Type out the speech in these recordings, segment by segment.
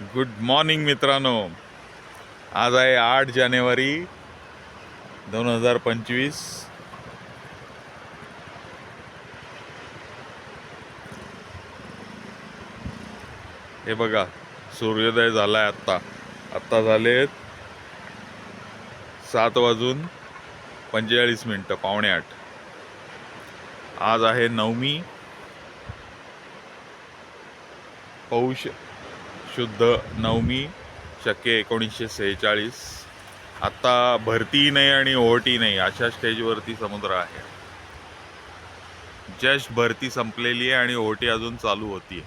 Good morning मित्रांनो. आज आहे आठ जानेवारी दोन हजार पंचवीस. हे बघा सूर्योदय झाला आहे आत्ता. आत्ता झालेत सात वाजून पंचेचाळीस मिनटं पावणे आठ. आज आहे नवमी. पौष शुद्ध नवमी शके एकोणीसशे सेहेचाळीस. आत्ता भरती नाही आणि ओहटी नाही अशा स्टेजवरती समुद्र आहे. जस्ट भरती संपलेली आहे आणि ओहोटी अजून चालू होती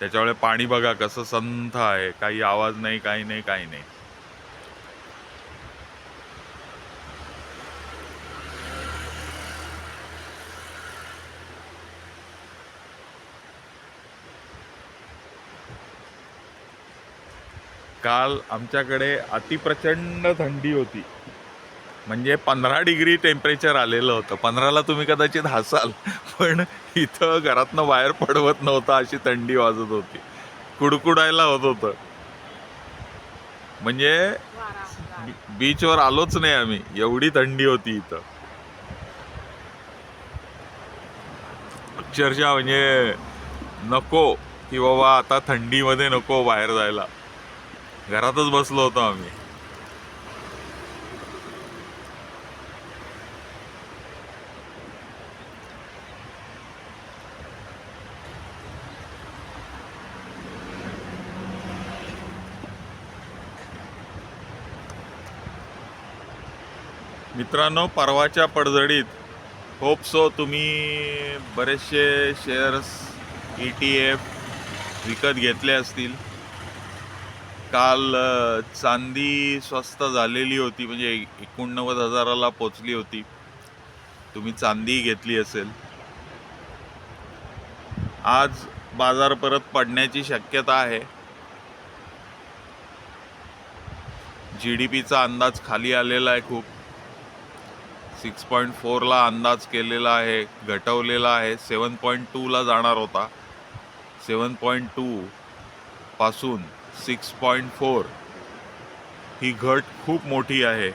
त्याच्यामुळे पाणी बघा कसं संथ आहे काही आवाज नाही काही नाही काही नाही. काल आमच्याकडे अतिप्रचंड थंडी होती. म्हणजे पंधरा डिग्री टेम्परेचर आलेलं होतं. पंधराला तुम्ही कदाचित हसाल पण इथं घरातनं बाहेर पडवत नव्हतं अशी थंडी वाजत होती. कुडकुडायला होत होतं. म्हणजे बीचवर आलोच नाही आम्ही. एवढी थंडी होती इथं. अक्षरशः म्हणजे नको की बाबा आता थंडीमध्ये नको बाहेर जायला. घरातच बसलो होतो आम्ही. मित्रांनो परवाच्या पडझडीत होप सो तुम्ही बरेचसे शेअर्स ई टी एफ विकत घेतले असतील. काल चांदी स्वस्त झालेली होती म्हणजे एकोणनव्वद हजाराला पोचली होती. तुम्ही चांदी घेतली असेल. आज बाजार परत पडण्याची शक्यता आहे. जी डी पीचा अंदाज खाली आलेला आहे खूप. सिक्स पॉईंट फोरला अंदाज केलेला आहे घटवलेला आहे. सेवन पॉईंट टूला जाणार होता. सेवन पॉईंट टू पासून सिक्स पॉईंट फोर. ही घट खूप मोठी आहे.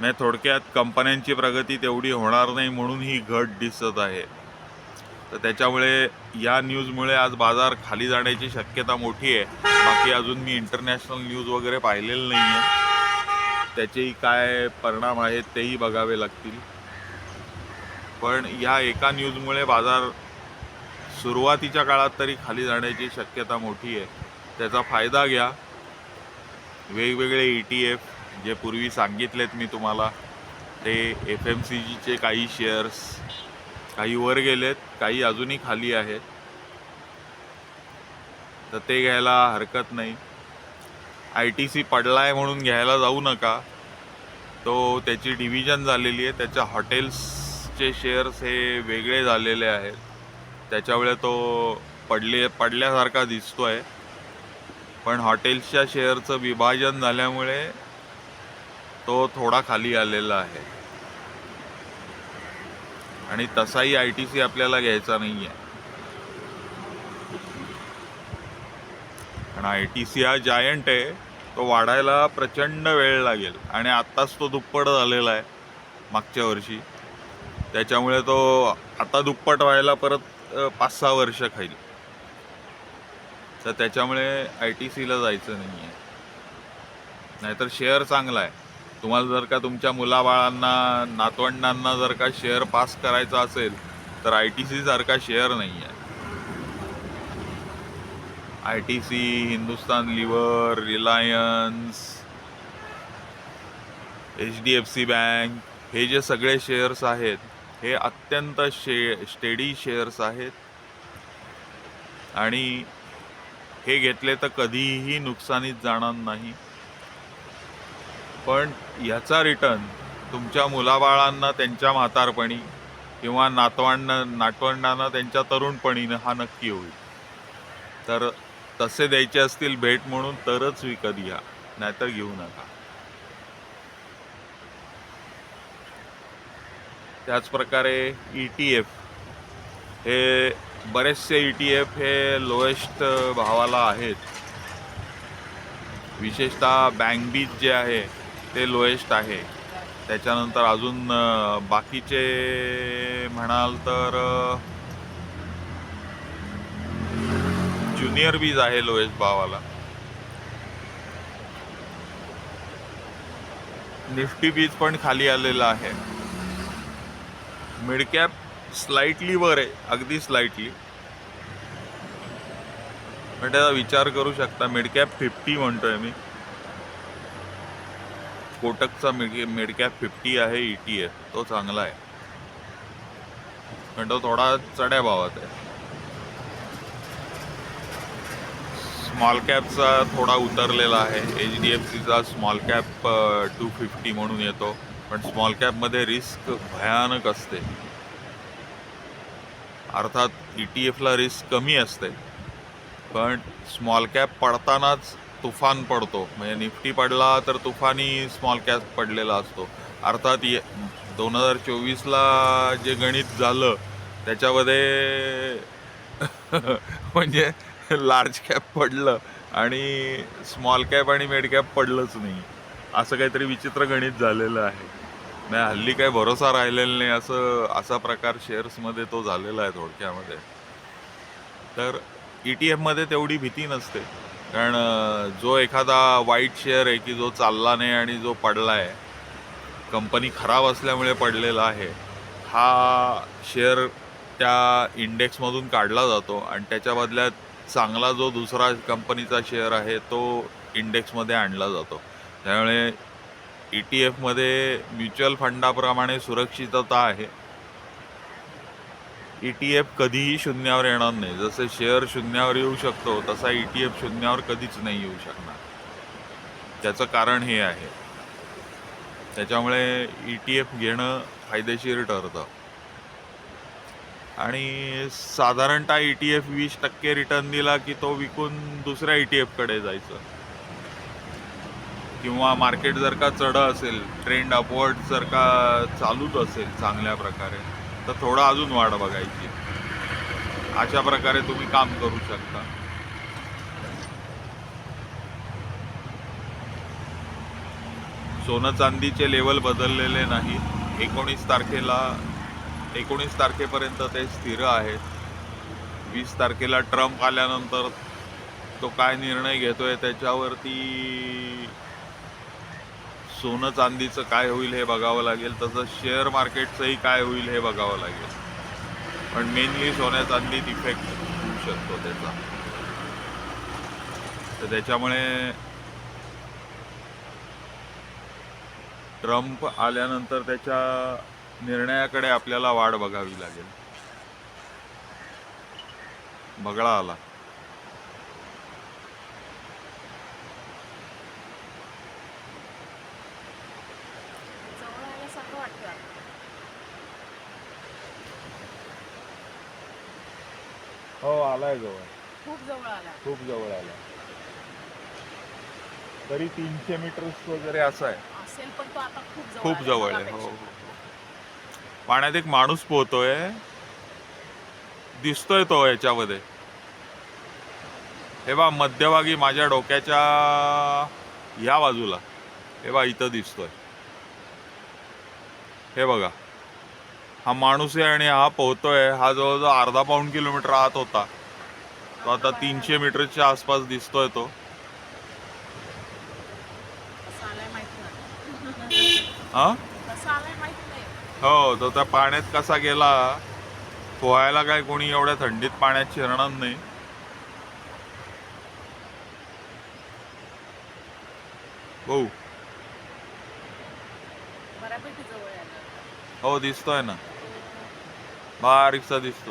नाही थोडक्यात कंपन्यांची प्रगती तेवढी होणार नाही म्हणून ही घट दिसत आहे. तर त्याच्यामुळे या न्यूजमुळे आज बाजार खाली जाण्याची शक्यता मोठी आहे. बाकी अजून मी इंटरनॅशनल न्यूज वगैरे पाहिलेलं नाही आहे त्याचेही काय परिणाम आहेत तेही बघावे लागतील. पण या एका न्यूजमुळे बाजार सुरुवातीच्या काळात तरी खाली जाण्याची शक्यता मोठी आहे. त्याचा फायदा घ्या. वेगवेगळे ई टी एफ जे पूर्वी सांगितलेत मी तुम्हाला ते एफ एम सी जीचे काही शेअर्स काही वर गेलेत काही अजूनही खाली आहेत. तर ते घ्यायला हरकत नाही. आय टी सी पडला आहे म्हणून घ्यायला जाऊ नका. तो त्याची डिव्हिजन झालेली आहे. त्याच्या हॉटेल्सचे शेअर्स हे वेगळे झालेले आहेत. त्याच्यामुळे तो पडले पडल्यासारखा दिसतो आहे पण हॉटेल्सच्या शेअरचं विभाजन झाल्यामुळे तो थोडा खाली आलेला आहे. आणि तसाही आय टी सी आपल्याला घ्यायचा नाही आहे कारण आय टी सी हा जायंट आहे. तो वाढायला प्रचंड वेळ लागेल. आणि आत्ताच तो दुप्पट झालेला आहे मागच्या वर्षी. त्याच्यामुळे तो आता दुप्पट व्हायला परत पाच सहा वर्ष खाईल. तर त्याच्यामुळे आय टी सीला जायचं नाही आहे नाहीतर शेअर चांगला आहे. तुम्हाला जर का तुमच्या मुलाबाळांना नातवंडांना जर का शेअर पास करायचा असेल तर आय टी सी सारखा शेअर नाही आहे I T C Hindustan lever Reliance H D F C bank हे जे सगळे शेअर्स आहेत हे अत्यंत शे स्टेडी शेअर्स आहेत. आणि हे घेतले तर कधीही नुकसानीत जाणार नाही. पण ह्याचा रिटर्न तुमच्या मुलाबाळांना त्यांच्या म्हातारपणी किंवा नातवांना नातवंडांना त्यांच्या तरुणपणीनं हा नक्की होईल. तर तसे द्यायचे असतील भेट म्हणून तरच विकत घ्या नाहीतर घेऊ नका. त्याचप्रकारे ई टी एफ हे बरेचसे ई टी एफ हे लोएस्ट भावाला आहेत. विशेषतः बँक बीज जे आहे ते लोएस्ट आहे. त्याच्यानंतर अजून बाकीचे म्हणाल तर ज्युनियर बीज आहे लोएस्ट भावाला. निफ्टी बीज पण खाली आलेला आहे. मिडकॅप स्लाइटली वर आहे अगदी स्लाइटली पण त्याचा विचार करू शकता मिडकॅप फिफ्टी म्हणतोय मी. कोटकचा मिड मिडकॅप फिफ्टी आहे ई टी एफ तो चांगला आहे. पण तो थोडा चढ्या भावात आहे. स्मॉल कॅपचा थोडा उतरलेला आहे. एच डी एफ सीचा स्मॉल कॅप टू फिफ्टी म्हणून येतो. पण स्मॉल कॅपमध्ये रिस्क भयानक असते. अर्थात ई टी एफला रिस्क कमी असते. पण स्मॉल कॅप पडतानाच तुफान पडतो. म्हणजे निफ्टी पडला तर तुफानी स्मॉल कॅप पडलेला असतो. अर्थात ये दोन हजार चोवीसला जे गणित झालं त्याच्यामध्ये म्हणजे लार्ज कॅप पडलं आणि स्मॉल कॅप आणि मेड कॅप पडलंच नाही. असं काहीतरी विचित्र गणित झालेलं आहे. नाही हल्ली काही भरोसा राहिलेला नाही. असं असा प्रकार शेअर्समध्ये तो झालेला आहे थोडक्यामध्ये. तर ई टी एफमध्ये तेवढी भीती नसते. कारण जो एखादा वाईट शेअर आहे की जो चालला नाही आणि जो पडला आहे कंपनी खराब असल्यामुळे पडलेला आहे हा शेअर त्या इंडेक्समधून काढला जातो आणि त्याच्या बदल्यात चांगला जो दुसरा कंपनीचा शेअर आहे तो इंडेक्समध्ये आणला जातो. त्यामुळे ई टी एफमध्ये म्युच्युअल फंडाप्रमाणे सुरक्षितता आहे. ई टी एफ कधीही शून्यावर येणार नाही. जसे शेअर शून्यावर येऊ शकतो तसा ई टी एफ शून्यावर कधीच नाही येऊ शकणार. त्याचं कारण हे आहे. त्याच्यामुळे ई टी एफ घेणं फायदेशीर ठरतं. आणि साधारणतः ई टी एफ वीस टक्के रिटर्न दिला की तो विकून दुसऱ्या ई टी एफकडे जायचं. किंवा मार्केट जर का चढ असेल ट्रेंड अपवर्ड जर का चालूच असेल चांगल्या प्रकारे तर थोडं अजून वाढ बघायची. अशा प्रकारे तुम्ही काम करू शकता. सोनं चांदीचे लेवल बदललेले नाही. एकोणीस तारखेला एकोणीस तारखेपर्यंत ते स्थिर आहेत. वीस तारखेला ट्रम्प आल्यानंतर तो काय निर्णय घेतोय त्याच्यावरती सोनं चांदीचं काय होईल हे बघावं लागेल तसं शेअर मार्केटचंही काय होईल हे बघावं लागेल. पण मेनली सोन्या चांदीत इफेक्ट होऊ शकतो त्याचा. तर त्याच्यामुळे ट्रम्प आल्यानंतर त्याच्या निर्णयाकडे आपल्याला वाढ बघावी लागेल. बगळा आला जवळ आल्यासारखं वाटतं हो आलाय जवळ. खूप जवळ आला खूप जवळ आला तरी तीनशे मीटर्स वगैरे असं आहे. असेल पण तो आता खूप जवळ खूप आला जवळ आहे. हो. हो. पाण्यात एक माणूस पोहतोय. दिसतोय तो याच्यामध्ये. हे बा मध्यभागी माझ्या डोक्याच्या ह्या बाजूला. हे बा इथं दिसतोय. हे बघा. हा माणूस आहे आणि हा पोहतोय. हा जवळजवळ अर्धा पाऊण किलोमीटर आत होता. तो आता तीनशे मीटरच्या आसपास दिसतोय तो. हा? हो तो त्या पाण्यात कसा गेला पोहायला काय कोणी एवढ्या थंडीत पाण्यात शिरणार नाही. हो. हो दिसतोय ना. बारीकसा दिसत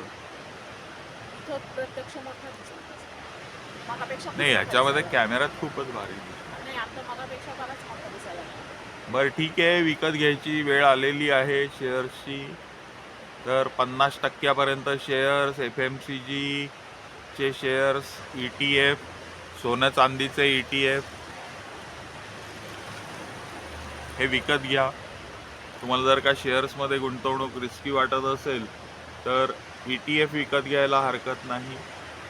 नाही दिसायला कॅमेऱ्यात खूपच भारी. बरं ठीक आहे. विकत घ्यायची वेळ आलेली आहे शेअर्सची. तर पन्नास टक्क्यापर्यंत शेअर्स एफ एम सी जीचे शेअर्स ई टी एफ सोनं चांदीचे ई टी एफ. हे विकत घ्या. तुम्हाला जर का शेअर्समध्ये गुंतवणूक रिस्की वाटत असेल तर ई टी एफ विकत घ्यायला हरकत नाही.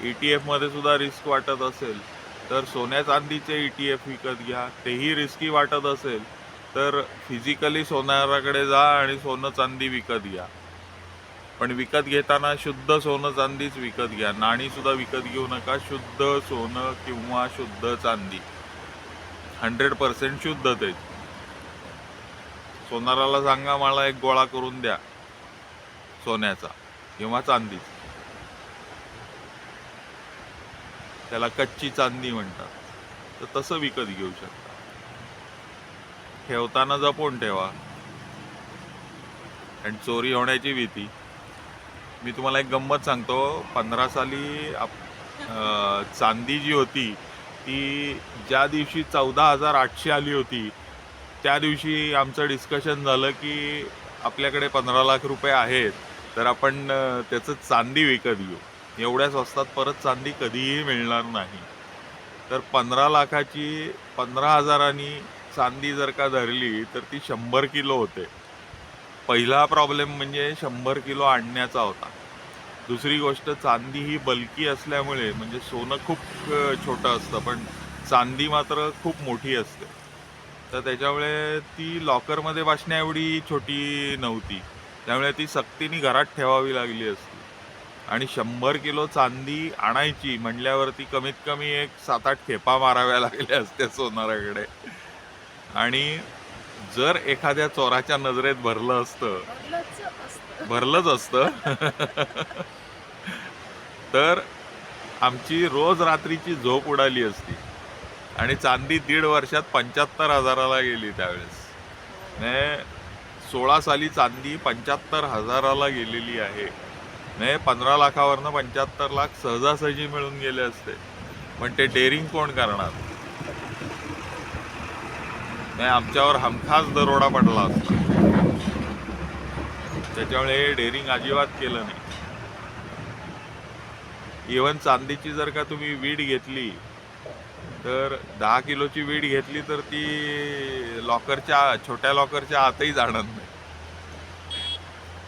ई टी एफमध्ये सुद्धा रिस्क वाटत असेल तर सोन्या चांदीचे ई टी एफ विकत घ्या तेही रिस्की वाटत असेल तर फिजिकली सोनाराकडे जा आणि सोनं चांदी विकत घ्या. पण विकत घेताना शुद्ध सोनं चांदीच विकत घ्या. नाणीसुद्धा विकत घेऊ नका शुद्ध सोनं किंवा शुद्ध चांदी. हंड्रेड पर्सेंट शुद्ध ते. सोनाराला सांगा मला एक गोळा करून द्या सोन्याचा. किंवा चांदी. त्याला कच्ची चांदी म्हणतात. तर तसं विकत घेऊ शकता. ठेवताना जपून ठेवा. आणि चोरी होण्याची भीती. मी तुम्हाला एक गंमत सांगतो. पंधरा साली आप- चांदी जी होती ती ज्या दिवशी चौदा हजार आठशे आली होती त्या दिवशी आमचं डिस्कशन झालं की आपल्याकडे पंधरा लाख रुपये आहेत. तर आपण त्याचं चांदी विकत घेऊ. एवढ्या स्वस्तात परत चांदी कधीही मिळणार नाही. तर पंधरा लाखाची पंधरा हजारांनी चांदी जर का धरली तर ती शंभर किलो होते. पहिला प्रॉब्लेम म्हणजे शंभर किलो आणण्याचा होता. दुसरी गोष्ट चांदी ही बल्की असल्यामुळे म्हणजे सोनं खूप छोटं असतं पण चांदी मात्र खूप मोठी असते. तर त्याच्यामुळे ती लॉकरमध्ये बसण्याएवढी छोटी नव्हती. त्यामुळे ती सक्तीने घरात ठेवावी लागली असती. आणि शंभर किलो चांदी आणायची म्हणल्यावरती कमीत कमी एक सात आठ खेपा माराव्या लागल्या असत्या सोनाराकडे. आणि जर एखाद्या चोराच्या नजरेत भरलं असतं भरलंच असतं. तर आमची रोज रात्रीची झोप उडाली असती. आणि चांदी दीड वर्षात पंच्याहत्तर हजाराला गेली त्यावेळेस. म्हणजे सोळा साली चांदी पंच्याहत्तर हजाराला गेलेली आहे. नाही पंधरा लाखावरनं पंच्याहत्तर लाख सहजासहजी मिळून गेले असते. पण ते डेअरिंग कोण करणार? नाही आमच्यावर हमखास दरोडा पडला असता. त्याच्यामुळे डेअरिंग अजिबात केलं नाही. इवन चांदीची जर का तुम्ही वीड घेतली तर दहा किलोची वीड घेतली तर ती लॉकरच्या छोट्या लॉकरच्या आतही जाणार नाही.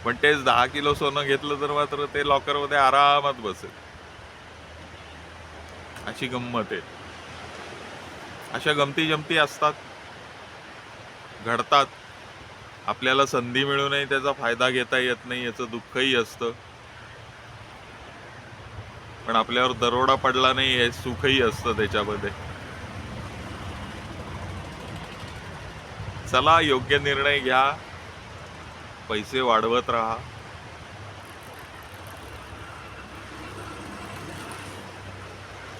पण तेच दहा किलो सोनं घेतलं तर मात्र ते लॉकरमध्ये आरामात बसेल. अशी गंमत आहे. अशा गमती जमती असतात. घडतात. आपल्याला संधी मिळूनही त्याचा फायदा घेता येत नाही याचं दुःखही असतं. पण आपल्यावर दरोडा पडला नाही हे सुखही असतं त्याच्यामध्ये. चला योग्य निर्णय घ्या. पैसे वाढवत राहा.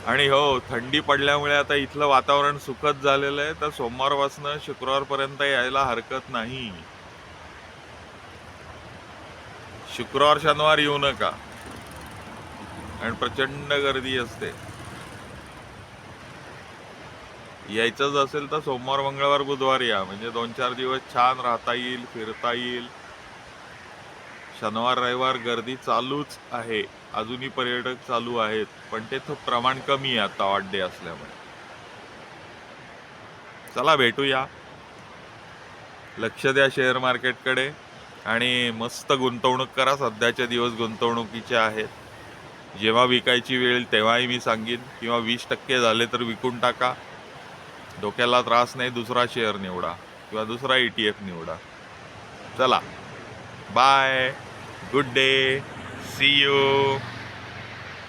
आणि हो थंडी पडल्यामुळे आता इथलं वातावरण सुखद झालेलं आहे तर सोमवारपासून शुक्रवारपर्यंत यायला हरकत नाही. शुक्रवार शनिवार येऊ नका. आणि प्रचंड गर्दी असते. यायचंच असेल तर सोमवार मंगळवार बुधवार या. म्हणजे दोन चार दिवस छान राहता येईल फिरता येईल. शनिवार रविवार गर्दी चालूच आहे. अजूनही पर्यटक चालू आहेत. पण ते प्रमाण कमी आहे आता वाढडे असल्यामुळे. चला भेटूया. लक्ष द्या शेअर मार्केटकडे. आणि मस्त गुंतवणूक करा. सध्याचे दिवस गुंतवणुकीचे आहेत. जेव्हा विकायची वेळ तेव्हाही मी सांगेन. किंवा वीस टक्के झाले तर विकून टाका. डोक्याला त्रास नाही दुसरा शेअर निवडा. किंवा दुसरा ई टी एफ निवडा. चला. Bye good day see you